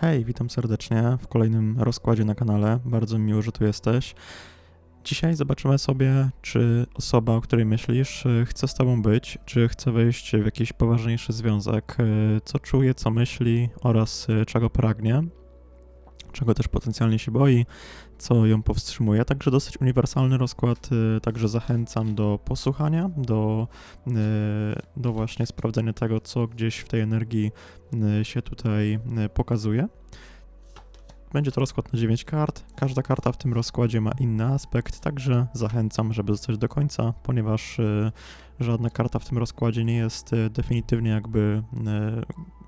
Hej, witam serdecznie w kolejnym rozkładzie na kanale. Bardzo mi miło, że tu jesteś. Dzisiaj zobaczymy sobie, czy osoba, o której myślisz, y, chce z tobą być, czy chce wejść w jakiś poważniejszy związek, y, co czuje, co myśli oraz y, czego pragnie, czego też potencjalnie się boi, co ją powstrzymuje. Także dosyć uniwersalny rozkład, także zachęcam do posłuchania, do, do właśnie sprawdzenia tego, co gdzieś w tej energii się tutaj pokazuje. Będzie to rozkład na 9 kart. Każda karta w tym rozkładzie ma inny aspekt, także zachęcam, żeby zostać do końca, ponieważ y, żadna karta w tym rozkładzie nie jest y, definitywnie jakby y,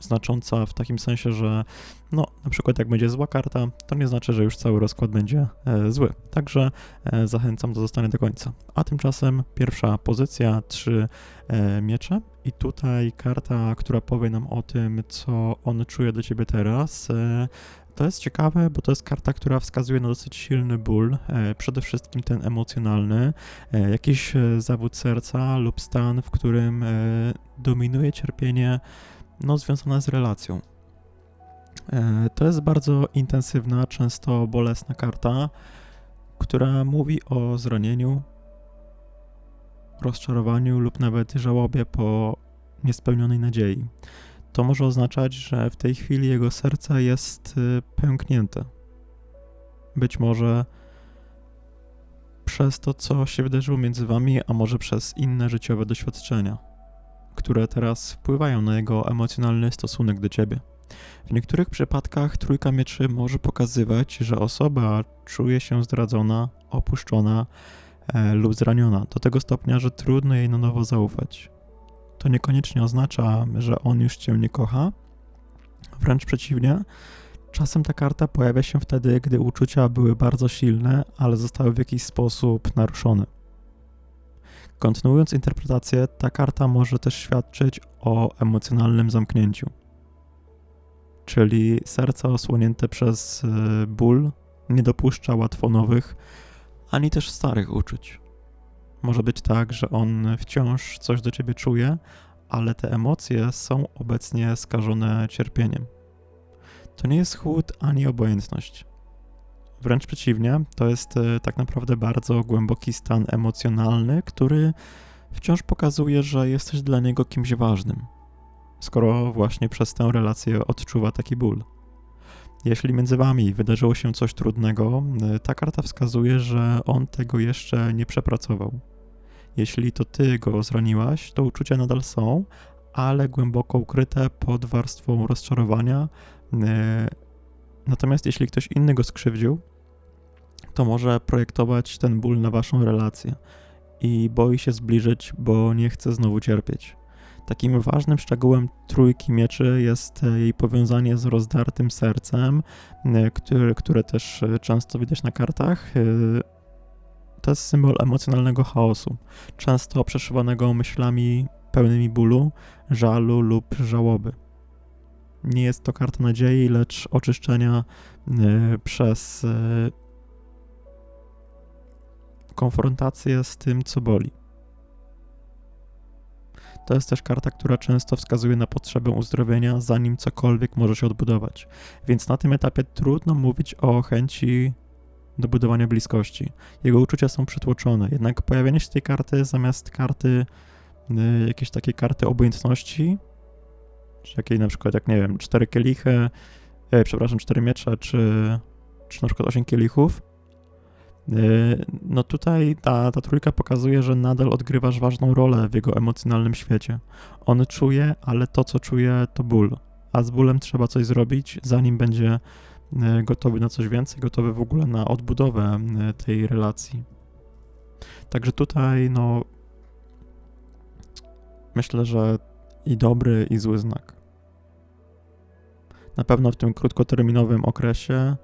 znacząca w takim sensie, że no, na przykład jak będzie zła karta, to nie znaczy, że już cały rozkład będzie e, zły. Także e, zachęcam do zostania do końca. A tymczasem pierwsza pozycja, trzy e, miecze i tutaj karta, która powie nam o tym, co on czuje do ciebie teraz, e, to jest ciekawe, bo to jest karta, która wskazuje na dosyć silny ból, e, przede wszystkim ten emocjonalny, e, jakiś zawód serca lub stan, w którym dominuje cierpienie no, związane z relacją. To jest bardzo intensywna, często bolesna karta, która mówi o zranieniu, rozczarowaniu lub nawet żałobie po niespełnionej nadziei to może oznaczać, że w tej chwili jego serce jest y, pęknięte. Być może przez to, co się wydarzyło między wami, a może przez inne życiowe doświadczenia, które teraz wpływają na jego emocjonalny stosunek do ciebie. W niektórych przypadkach trójka mieczy może pokazywać, że osoba czuje się zdradzona, opuszczona e, lub zraniona do tego stopnia, że trudno jej na nowo zaufać to niekoniecznie oznacza, że on już cię nie kocha. Wręcz przeciwnie, czasem ta karta pojawia się wtedy, gdy uczucia były bardzo silne, ale zostały w jakiś sposób naruszone. Kontynuując interpretację, ta karta może też świadczyć o emocjonalnym zamknięciu. Czyli serce osłonięte przez e, ból nie dopuszcza łatwo nowych, ani też starych uczuć. Może być tak, że on wciąż coś do ciebie czuje, ale te emocje są obecnie skażone cierpieniem. To nie jest chłód ani obojętność. Wręcz przeciwnie, to jest e, tak naprawdę bardzo głęboki stan emocjonalny, który wciąż pokazuje, że jesteś dla niego kimś ważnym, skoro właśnie przez tę relację odczuwa taki ból. Jeśli między wami wydarzyło się coś trudnego, e, ta karta wskazuje, że on tego jeszcze nie przepracował. Jeśli to ty go zraniłaś, to uczucia nadal są, ale głęboko ukryte pod warstwą rozczarowania. E, natomiast jeśli ktoś inny go skrzywdził, to może projektować ten ból na waszą relację i boi się zbliżyć, bo nie chce znowu cierpieć. Takim ważnym szczegółem trójki mieczy jest jej powiązanie z rozdartym sercem, e, które, które też często widać na kartach. E, to jest symbol emocjonalnego chaosu, często przeszywanego myślami pełnymi bólu, żalu lub żałoby. Nie jest to karta nadziei, lecz oczyszczenia przez konfrontację z tym, co boli. To jest też karta, która często wskazuje na potrzebę uzdrowienia, zanim cokolwiek może się odbudować. Więc na tym etapie trudno mówić o chęci do budowania bliskości. Jego uczucia są przytłoczone, jednak pojawienie się tej karty zamiast karty, y, jakiejś takiej karty obojętności, czy jakiej na przykład, jak nie wiem, cztery kielichy, e, przepraszam, cztery miecze, czy, czy na przykład osiem kielichów, no tutaj ta, ta trójka pokazuje, że nadal odgrywasz ważną rolę w jego emocjonalnym świecie. On czuje, ale to, co czuje, to ból. A z bólem trzeba coś zrobić, zanim będzie E, gotowy na coś więcej, gotowy w ogóle na odbudowę e, tej relacji. Także tutaj, no, myślę, że i dobry, i zły znak. Na pewno w tym krótkoterminowym okresie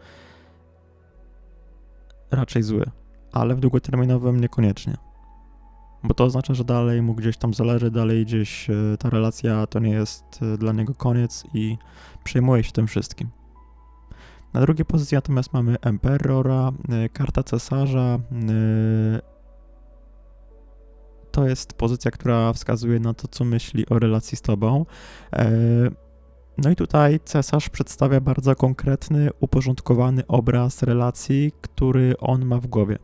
raczej zły, ale w długoterminowym niekoniecznie. Bo to oznacza, że dalej mu gdzieś tam zależy, dalej gdzieś e, ta relacja to nie jest dla niego koniec i przejmuje się tym wszystkim. Na drugiej pozycji natomiast mamy Emperora, y, karta cesarza. To jest pozycja, która wskazuje na to, co myśli o relacji z tobą. No i tutaj cesarz przedstawia bardzo konkretny, uporządkowany obraz relacji, który on ma w głowie.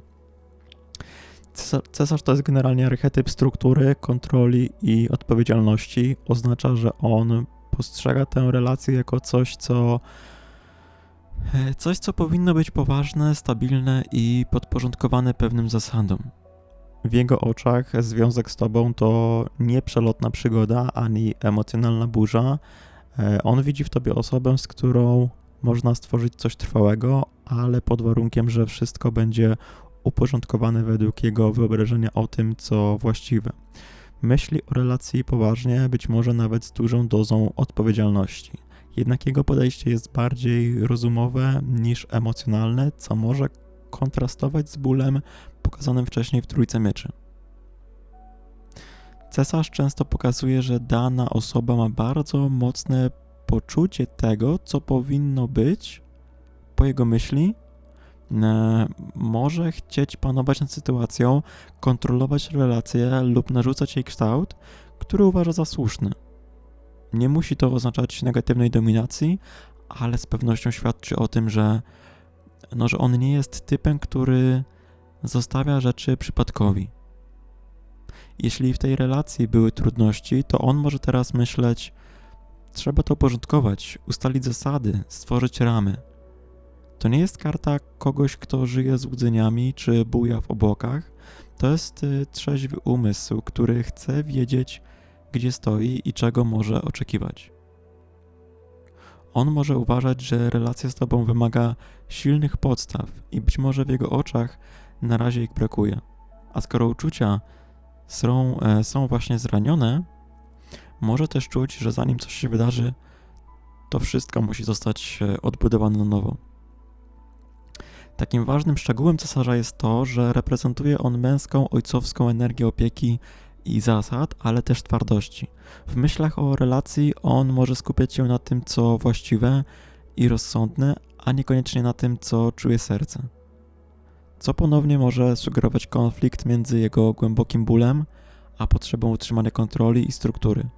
Cesarz to jest generalnie archetyp struktury, kontroli i odpowiedzialności. Oznacza, że on postrzega tę relację jako coś, co e, coś, co powinno być poważne, stabilne i podporządkowane pewnym zasadom. W jego oczach związek z tobą to nie przelotna przygoda ani emocjonalna burza. E, on widzi w tobie osobę, z którą można stworzyć coś trwałego, ale pod warunkiem, że wszystko będzie uporządkowane według jego wyobrażenia o tym, co właściwe. Myśli o relacji poważnie, być może nawet z dużą dozą odpowiedzialności. Jednak jego podejście jest bardziej rozumowe niż emocjonalne, co może kontrastować z bólem pokazanym wcześniej w Trójce Mieczy. Cesarz często pokazuje, że dana osoba ma bardzo mocne poczucie tego, co powinno być po jego myśli, e, może chcieć panować nad sytuacją, kontrolować relacje lub narzucać jej kształt, który uważa za słuszny. Nie musi to oznaczać negatywnej dominacji, ale z pewnością świadczy o tym, że, no, że on nie jest typem, który zostawia rzeczy przypadkowi. Jeśli w tej relacji były trudności, to on może teraz myśleć: trzeba to uporządkować, ustalić zasady, stworzyć ramy. To nie jest karta kogoś, kto żyje złudzeniami czy buja w obłokach. To jest y, trzeźwy umysł, który chce wiedzieć, gdzie stoi i czego może oczekiwać. On może uważać, że relacja z tobą wymaga silnych podstaw i być może w jego oczach na razie ich brakuje. A skoro uczucia są, e, są właśnie zranione, może też czuć, że zanim coś się wydarzy, to wszystko musi zostać e, odbudowane na nowo. Takim ważnym szczegółem cesarza jest to, że reprezentuje on męską, ojcowską energię opieki i zasad, ale też twardości. W myślach o relacji on może skupiać się na tym, co właściwe i rozsądne, a niekoniecznie na tym, co czuje serce co ponownie może sugerować konflikt między jego głębokim bólem a potrzebą utrzymania kontroli i struktury.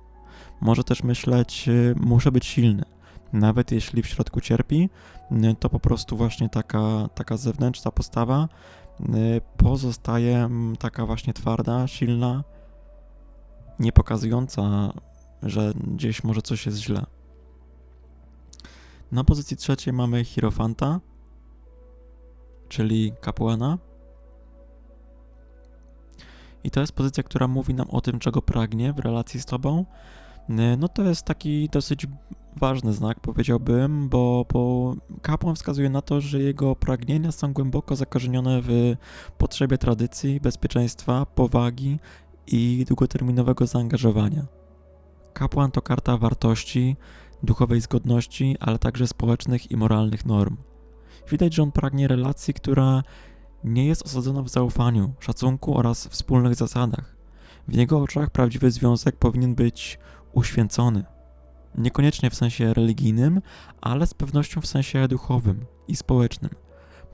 Może też myśleć, y, muszę być silny. Nawet jeśli w środku cierpi, y, to po prostu właśnie taka, taka zewnętrzna postawa y, pozostaje mm, taka właśnie twarda, silna, nie pokazująca, że gdzieś może coś jest źle. Na pozycji trzeciej mamy Hierofanta, czyli kapłana. I to jest pozycja, która mówi nam o tym, czego pragnie w relacji z Tobą. No to jest taki dosyć ważny znak, powiedziałbym, bo, bo kapłan wskazuje na to, że jego pragnienia są głęboko zakorzenione w potrzebie tradycji, bezpieczeństwa, powagi i długoterminowego zaangażowania. Kapłan to karta wartości, duchowej zgodności, ale także społecznych i moralnych norm. Widać, że on pragnie relacji, która nie jest osadzona w zaufaniu, szacunku oraz wspólnych zasadach. W jego oczach prawdziwy związek powinien być uświęcony. Niekoniecznie w sensie religijnym, ale z pewnością w sensie duchowym i społecznym.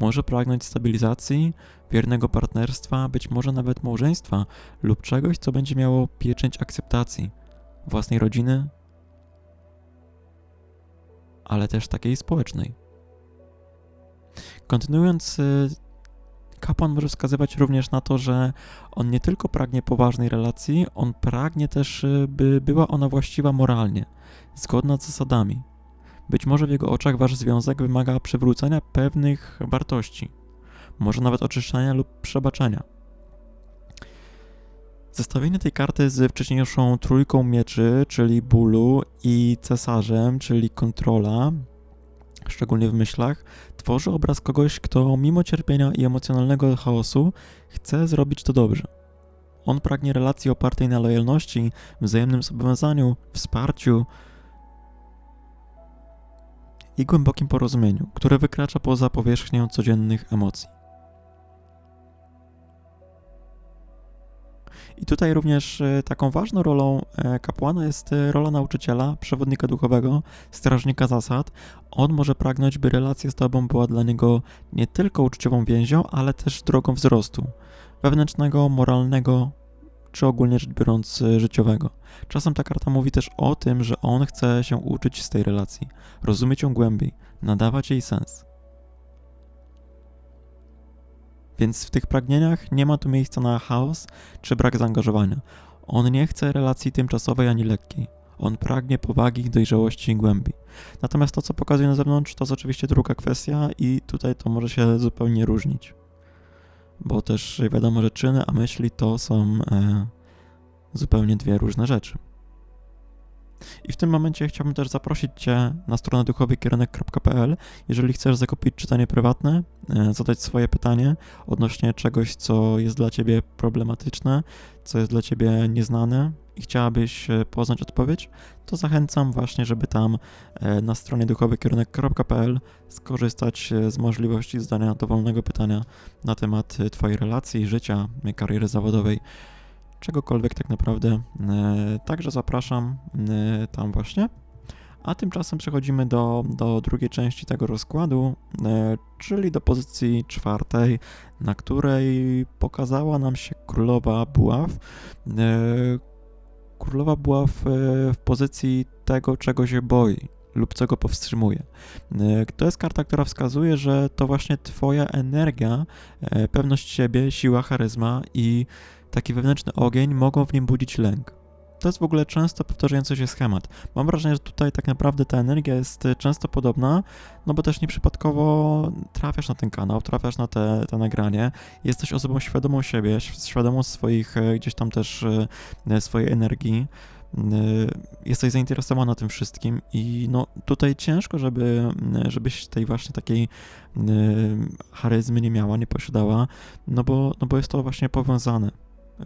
Może pragnąć stabilizacji, wiernego partnerstwa, być może nawet małżeństwa lub czegoś, co będzie miało pieczęć akceptacji własnej rodziny, ale też takiej społecznej. Kontynuując, y, kapłan może wskazywać również na to, że on nie tylko pragnie poważnej relacji, on pragnie też, y, by była ona właściwa moralnie, zgodna z zasadami. Być może w jego oczach wasz związek wymaga przywrócenia pewnych wartości, może nawet oczyszczania lub przebaczenia. Zestawienie tej karty z wcześniejszą trójką mieczy, czyli bólu, i cesarzem, czyli kontrola, szczególnie w myślach, tworzy obraz kogoś, kto mimo cierpienia i emocjonalnego chaosu chce zrobić to dobrze. On pragnie relacji opartej na lojalności, wzajemnym zobowiązaniu, wsparciu i głębokim porozumieniu, które wykracza poza powierzchnię codziennych emocji. I tutaj również e, taką ważną rolą e, kapłana jest e, rola nauczyciela, przewodnika duchowego, strażnika zasad. On może pragnąć, by relacja z Tobą była dla niego nie tylko uczciwą więzią, ale też drogą wzrostu wewnętrznego, moralnego czy ogólnie rzecz biorąc życiowego. Czasem ta karta mówi też o tym, że on chce się uczyć z tej relacji, rozumieć ją głębiej, nadawać jej sens. Więc w tych pragnieniach nie ma tu miejsca na chaos czy brak zaangażowania. On nie chce relacji tymczasowej ani lekkiej. On pragnie powagi, dojrzałości i głębi. Natomiast to, co pokazuje na zewnątrz, to jest oczywiście druga kwestia i tutaj to może się zupełnie różnić. Bo też wiadomo, że czyny, a myśli to są e, zupełnie dwie różne rzeczy. I w tym momencie chciałbym też zaprosić Cię na stronę duchowykierunek.pl. Jeżeli chcesz zakupić czytanie prywatne, e, zadać swoje pytanie odnośnie czegoś, co jest dla Ciebie problematyczne, co jest dla Ciebie nieznane i chciałabyś e, poznać odpowiedź, to zachęcam właśnie, żeby tam e, na stronie duchowykierunek.pl skorzystać z możliwości zadania dowolnego pytania na temat Twojej relacji, życia, kariery zawodowej czegokolwiek tak naprawdę. E, także zapraszam e, tam właśnie. A tymczasem przechodzimy do, do drugiej części tego rozkładu, e, czyli do pozycji czwartej, na której pokazała nam się królowa buław. Królowa buław w pozycji tego, czego się boi lub czego powstrzymuje. To jest karta, która wskazuje, że to właśnie Twoja energia, pewność siebie, siła, charyzma i taki wewnętrzny ogień, mogą w nim budzić lęk. To jest w ogóle często powtarzający się schemat. Mam wrażenie, że tutaj tak naprawdę ta energia jest y, często podobna, no bo też nieprzypadkowo trafiasz na ten kanał, trafiasz na te, te nagranie, jesteś osobą świadomą siebie, świadomą swoich y, gdzieś tam też y, swojej energii jesteś zainteresowana tym wszystkim i no tutaj ciężko, żeby, żebyś tej właśnie takiej charyzmy nie miała, nie posiadała, no bo, no bo jest to właśnie powiązane.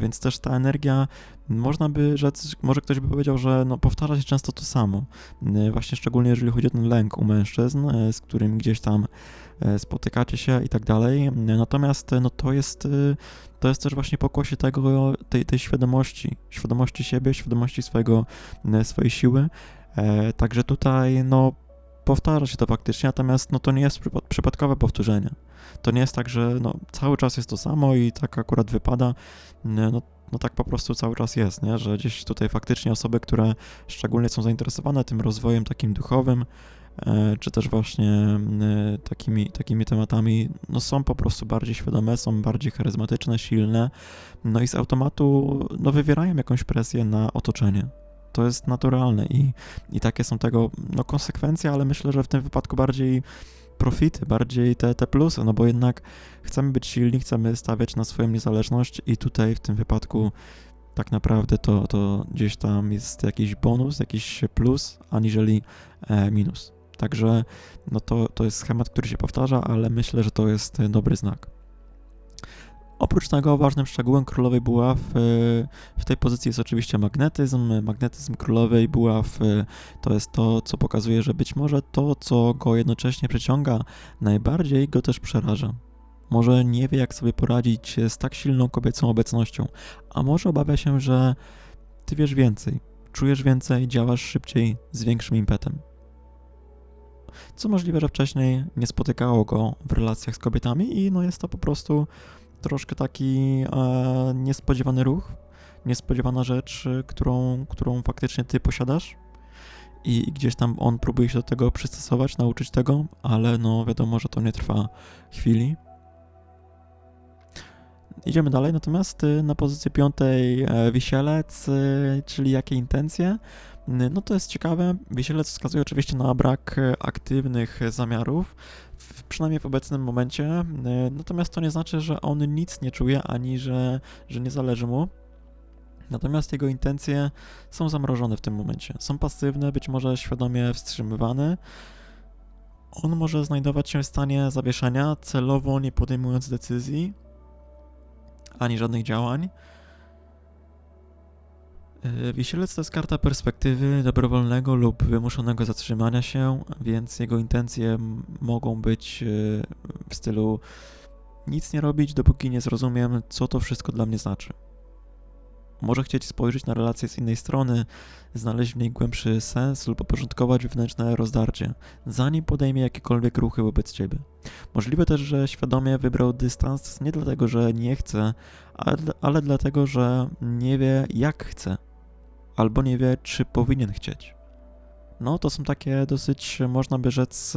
Więc też ta energia, można by rzec, może ktoś by powiedział, że no, powtarza się często to samo. Y, właśnie szczególnie jeżeli chodzi o ten lęk u mężczyzn, y, z którym gdzieś tam y, spotykacie się i tak dalej. Natomiast no, to, jest, to jest też właśnie pokłosie tego, tej, tej świadomości, świadomości siebie, świadomości swojego, swojej siły. E, także tutaj no, powtarza się to faktycznie, natomiast no, to nie jest przypadkowe powtórzenie. To nie jest tak, że no, cały czas jest to samo i tak akurat wypada. No, no tak po prostu cały czas jest, nie? że gdzieś tutaj faktycznie osoby, które szczególnie są zainteresowane tym rozwojem takim duchowym, e, czy też właśnie e, takimi, takimi tematami, no są po prostu bardziej świadome, są bardziej charyzmatyczne, silne, no i z automatu no wywierają jakąś presję na otoczenie. To jest naturalne i, i takie są tego no, konsekwencje, ale myślę, że w tym wypadku bardziej profity, bardziej te, te plusy, no bo jednak chcemy być silni, chcemy stawiać na swoją niezależność i tutaj w tym wypadku tak naprawdę to, to gdzieś tam jest jakiś bonus, jakiś plus, aniżeli e, minus. Także no to, to jest schemat, który się powtarza, ale myślę, że to jest dobry znak. Oprócz tego ważnym szczegółem królowej buław w tej pozycji jest oczywiście magnetyzm. Magnetyzm królowej buław to jest to, co pokazuje, że być może to, co go jednocześnie przyciąga, najbardziej go też przeraża. Może nie wie, jak sobie poradzić z tak silną kobiecą obecnością, a może obawia się, że ty wiesz więcej, czujesz więcej, działasz szybciej, z większym impetem. Co możliwe, że wcześniej nie spotykało go w relacjach z kobietami i no jest to po prostu troszkę taki e, niespodziewany ruch, niespodziewana rzecz, którą, którą faktycznie ty posiadasz i, gdzieś tam on próbuje się do tego przystosować, nauczyć tego, ale no wiadomo, że to nie trwa chwili. Idziemy dalej, natomiast y, na pozycji piątej e, wisielec, czyli jakie intencje? No to jest ciekawe. Wisielec wskazuje oczywiście na brak e, aktywnych zamiarów, przynajmniej w obecnym momencie. E, natomiast to nie znaczy, że on nic nie czuje ani że, że nie zależy mu. Natomiast jego intencje są zamrożone w tym momencie. Są pasywne, być może świadomie wstrzymywane. On może znajdować się w stanie zawieszenia, celowo nie podejmując decyzji ani żadnych działań. E, wisielec to jest karta perspektywy dobrowolnego lub wymuszonego zatrzymania się, więc jego intencje mogą być e, w stylu nic nie robić, dopóki nie zrozumiem, co to wszystko dla mnie znaczy. Może chcieć spojrzeć na relację z innej strony, znaleźć w niej głębszy sens lub uporządkować wewnętrzne rozdarcie, zanim podejmie jakiekolwiek ruchy wobec ciebie. Możliwe też, że świadomie wybrał dystans nie dlatego, że nie chce, ale, ale dlatego, że nie wie jak chce, albo nie wie, czy powinien chcieć. No, to są takie dosyć, można by rzec,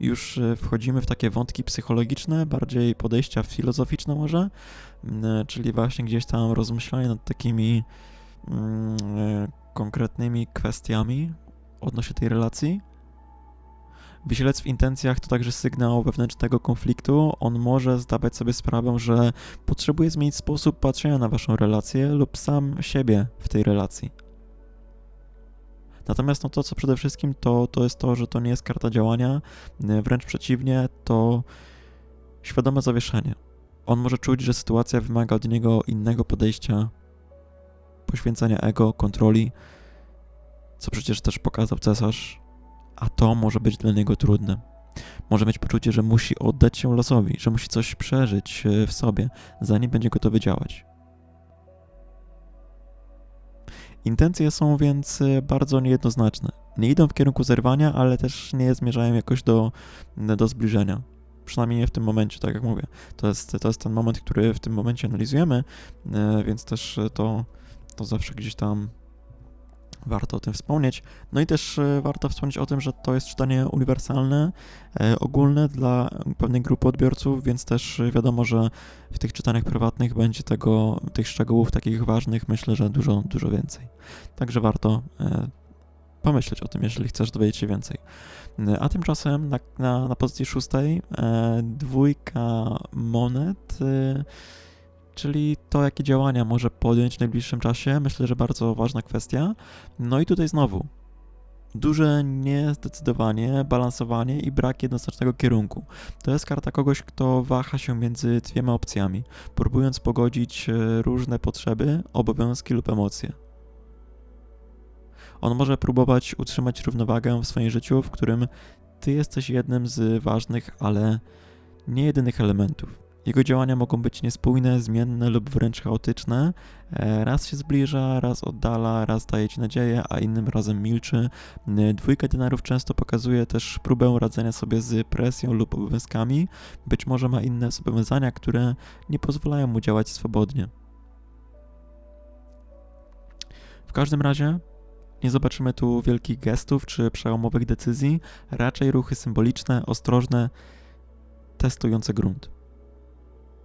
już wchodzimy w takie wątki psychologiczne, bardziej podejścia filozoficzne może, mm, czyli właśnie gdzieś tam rozmyślanie nad takimi mm, konkretnymi kwestiami odnośnie tej relacji. Wisielec w intencjach to także sygnał wewnętrznego konfliktu. On może zdawać sobie sprawę, że potrzebuje zmienić sposób patrzenia na waszą relację lub sam siebie w tej relacji. Natomiast no to, co przede wszystkim, to, to jest to, że to nie jest karta działania, wręcz przeciwnie, to świadome zawieszenie. On może czuć, że sytuacja wymaga od niego innego podejścia, poświęcenia ego, kontroli, co przecież też pokazał cesarz, a to może być dla niego trudne. Może mieć poczucie, że musi oddać się losowi, że musi coś przeżyć e, w sobie, zanim będzie gotowy działać. Intencje są więc e, bardzo niejednoznaczne. Nie idą w kierunku zerwania, ale też nie zmierzają jakoś do, do zbliżenia. Przynajmniej nie w tym momencie, tak jak mówię. To jest, to jest ten moment, który w tym momencie analizujemy, e, więc też to, to zawsze gdzieś tam warto o tym wspomnieć. No i też e, warto wspomnieć o tym, że to jest czytanie uniwersalne, e, ogólne dla pewnej grupy odbiorców, więc też wiadomo, że w tych czytaniach prywatnych będzie tego, tych szczegółów takich ważnych, myślę, że dużo, dużo więcej. Także warto e, pomyśleć o tym, jeżeli chcesz dowiedzieć się więcej. A tymczasem na, na, na pozycji szóstej dwójka monet czyli to, jakie działania może podjąć w najbliższym czasie, myślę, że bardzo ważna kwestia. No i tutaj znowu, duże niezdecydowanie, balansowanie i brak jednoznacznego kierunku. To jest karta kogoś, kto waha się między dwiema opcjami, próbując pogodzić e, różne potrzeby, obowiązki lub emocje. On może próbować utrzymać równowagę w swoim życiu, w którym ty jesteś jednym z ważnych, ale nie jedynych elementów. Jego działania mogą być niespójne, zmienne lub wręcz chaotyczne. E, raz się zbliża, raz oddala, raz daje ci nadzieję, a innym razem milczy. E, dwójka denarów często pokazuje też próbę radzenia sobie z presją lub obowiązkami. Być może ma inne zobowiązania, które nie pozwalają mu działać swobodnie. W każdym razie nie zobaczymy tu wielkich gestów czy przełomowych decyzji, raczej ruchy symboliczne, ostrożne, testujące grunt.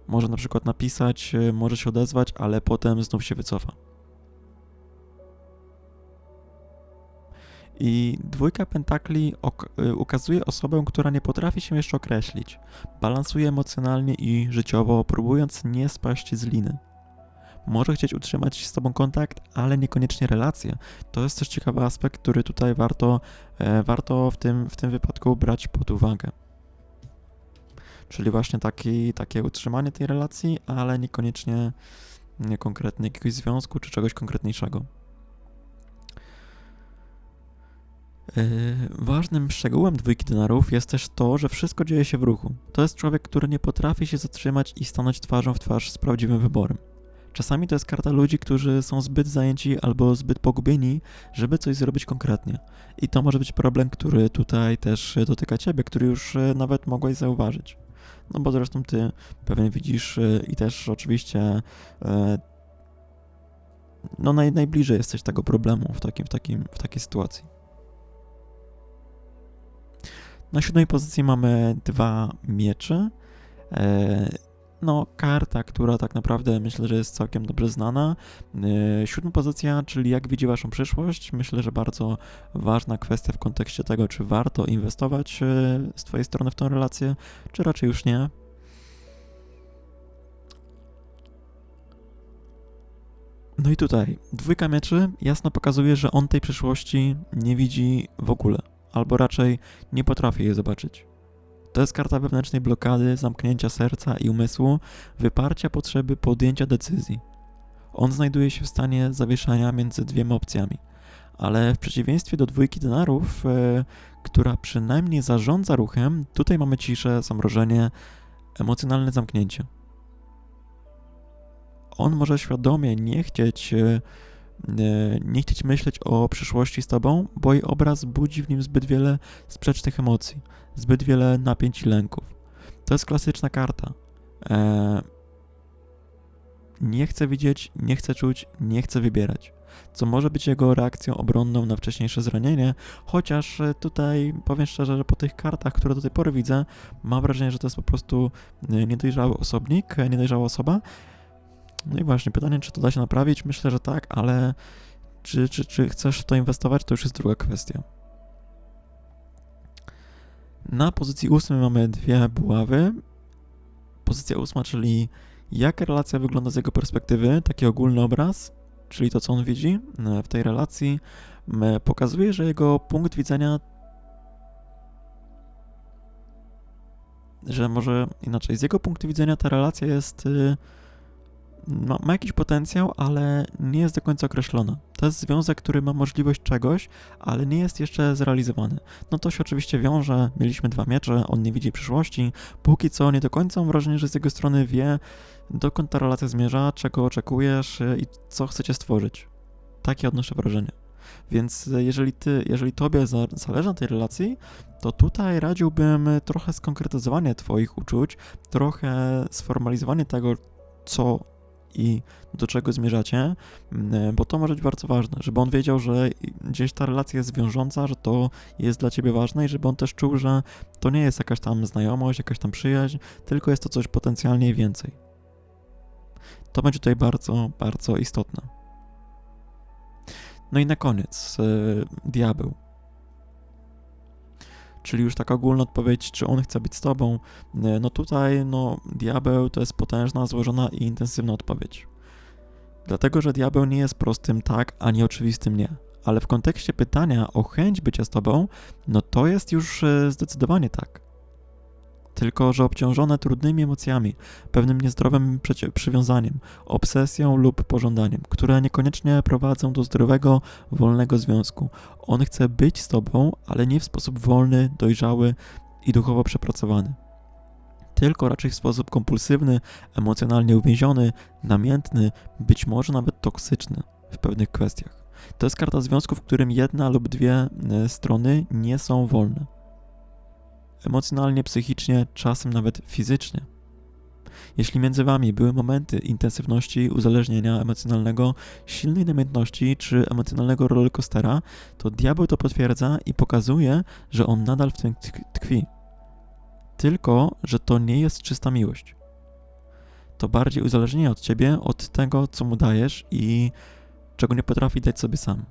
Może na przykład napisać, e, może się odezwać, ale potem znów się wycofa. I dwójka pentakli e, ukazuje osobę, która nie potrafi się jeszcze określić. Balansuje emocjonalnie i życiowo, próbując nie spaść z liny. Może chcieć utrzymać z tobą kontakt, ale niekoniecznie relacje. To jest też ciekawy aspekt, który tutaj warto, e, warto w, tym, w tym wypadku brać pod uwagę. Czyli właśnie taki, takie utrzymanie tej relacji, ale niekoniecznie nie konkretnie jakiegoś związku czy czegoś konkretniejszego. Yy, ważnym szczegółem dwójki denarów jest też to, że wszystko dzieje się w ruchu. To jest człowiek, który nie potrafi się zatrzymać i stanąć twarzą w twarz z prawdziwym wyborem. Czasami to jest karta ludzi, którzy są zbyt zajęci albo zbyt pogubieni, żeby coś zrobić konkretnie. I to może być problem, który tutaj też dotyka ciebie, który już e, nawet mogłeś zauważyć. No bo zresztą ty pewnie widzisz y, i też oczywiście y, no naj, najbliżej jesteś tego problemu w, takim, w, takim, w takiej sytuacji. Na siódmej pozycji mamy dwa miecze. No, karta, która tak naprawdę myślę, że jest całkiem dobrze znana. Yy, siódma pozycja, czyli jak widzi Waszą przyszłość. Myślę, że bardzo ważna kwestia w kontekście tego, czy warto inwestować yy, z Twojej strony w tą relację, czy raczej już nie. No i tutaj dwójka mieczy jasno pokazuje, że on tej przyszłości nie widzi w ogóle, albo raczej nie potrafi jej zobaczyć. To jest karta wewnętrznej blokady, zamknięcia serca i umysłu, wyparcia potrzeby podjęcia decyzji. On znajduje się w stanie zawieszania między dwiema opcjami, ale w przeciwieństwie do dwójki denarów, e, która przynajmniej zarządza ruchem, tutaj mamy ciszę, zamrożenie, emocjonalne zamknięcie. on może świadomie nie chcieć, e, nie chcieć myśleć o przyszłości z tobą, bo jej obraz budzi w nim zbyt wiele sprzecznych emocji, zbyt wiele napięć i lęków. To jest klasyczna karta. E, nie chce widzieć, nie chce czuć, nie chce wybierać. Co może być jego reakcją obronną na wcześniejsze zranienie, chociaż e, tutaj powiem szczerze, że po tych kartach, które do tej pory widzę, mam wrażenie, że to jest po prostu e, niedojrzały osobnik, e, niedojrzała osoba. No i właśnie, pytanie, czy to da się naprawić? Myślę, że tak, ale czy, czy, czy chcesz w to inwestować, to już jest druga kwestia. Na pozycji ósmej mamy dwie buławy. Pozycja ósma, czyli jak relacja wygląda z jego perspektywy, taki ogólny obraz, czyli to, co on widzi e, w tej relacji, pokazuje, że jego punkt widzenia, że może inaczej, z jego punktu widzenia ta relacja jest, y, ma, ma jakiś potencjał, ale nie jest do końca określona. To jest związek, który ma możliwość czegoś, ale nie jest jeszcze zrealizowany. No to się oczywiście wiąże, mieliśmy dwa miecze, on nie widzi przyszłości, póki co nie do końca mam wrażenie, że z jego strony wie, dokąd ta relacja zmierza, czego oczekujesz y, i co chcecie stworzyć. Takie odnoszę wrażenie. Więc y, jeżeli ty, jeżeli tobie za, zależy na tej relacji, to tutaj radziłbym trochę skonkretyzowanie twoich uczuć, trochę sformalizowanie tego, co i do czego zmierzacie, mm, bo to może być bardzo ważne, żeby on wiedział, że gdzieś ta relacja jest wiążąca, że to jest dla ciebie ważne i żeby on też czuł, że to nie jest jakaś tam znajomość, jakaś tam przyjaźń, tylko jest to coś potencjalnie więcej. To będzie tutaj bardzo, bardzo istotne. No i na koniec, yy, diabeł. Czyli już taka ogólna odpowiedź, czy on chce być z tobą. Yy, No tutaj, no, diabeł to jest potężna, złożona i intensywna odpowiedź. Dlatego, że diabeł nie jest prostym tak, ani oczywistym nie. Ale w kontekście pytania o chęć bycia z tobą, no to jest już yy, zdecydowanie tak tylko że obciążone trudnymi emocjami, pewnym niezdrowym przywiązaniem, obsesją lub pożądaniem, które niekoniecznie prowadzą do zdrowego, wolnego związku. On chce być z tobą, ale nie w sposób wolny, dojrzały i duchowo przepracowany. Tylko raczej w sposób kompulsywny, emocjonalnie uwięziony, namiętny, być może nawet toksyczny w pewnych kwestiach. To jest karta związku, w którym jedna lub dwie e, strony nie są wolne emocjonalnie, psychicznie, czasem nawet fizycznie. Jeśli między wami były momenty intensywności uzależnienia emocjonalnego, silnej namiętności czy emocjonalnego rollercoastera, to diabeł to potwierdza i pokazuje, że on nadal w tym tkw- tkwi. Tylko, że to nie jest czysta miłość. To bardziej uzależnienie od ciebie, od tego, co mu dajesz i czego nie potrafi dać sobie sam.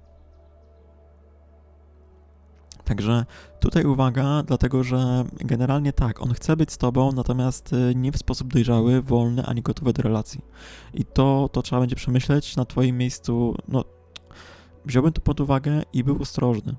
Także tutaj uwaga, dlatego że generalnie tak, on chce być z tobą, natomiast y, nie w sposób dojrzały, wolny, ani gotowy do relacji. I to, to trzeba będzie przemyśleć na twoim miejscu, no, wziąłbym to pod uwagę i był ostrożny.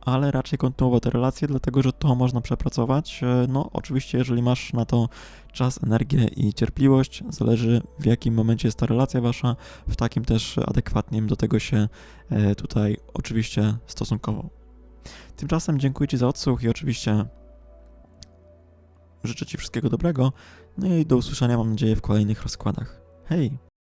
Ale raczej kontynuował te relacje, dlatego że to można przepracować. Y, No, oczywiście, jeżeli masz na to czas, energię i cierpliwość, zależy w jakim momencie jest ta relacja wasza, w takim też adekwatnym do tego się e, tutaj oczywiście stosunkował. Tymczasem dziękuję Ci za odsłuch i oczywiście życzę Ci wszystkiego dobrego. No i do usłyszenia, mam nadzieję, w kolejnych rozkładach. Hej!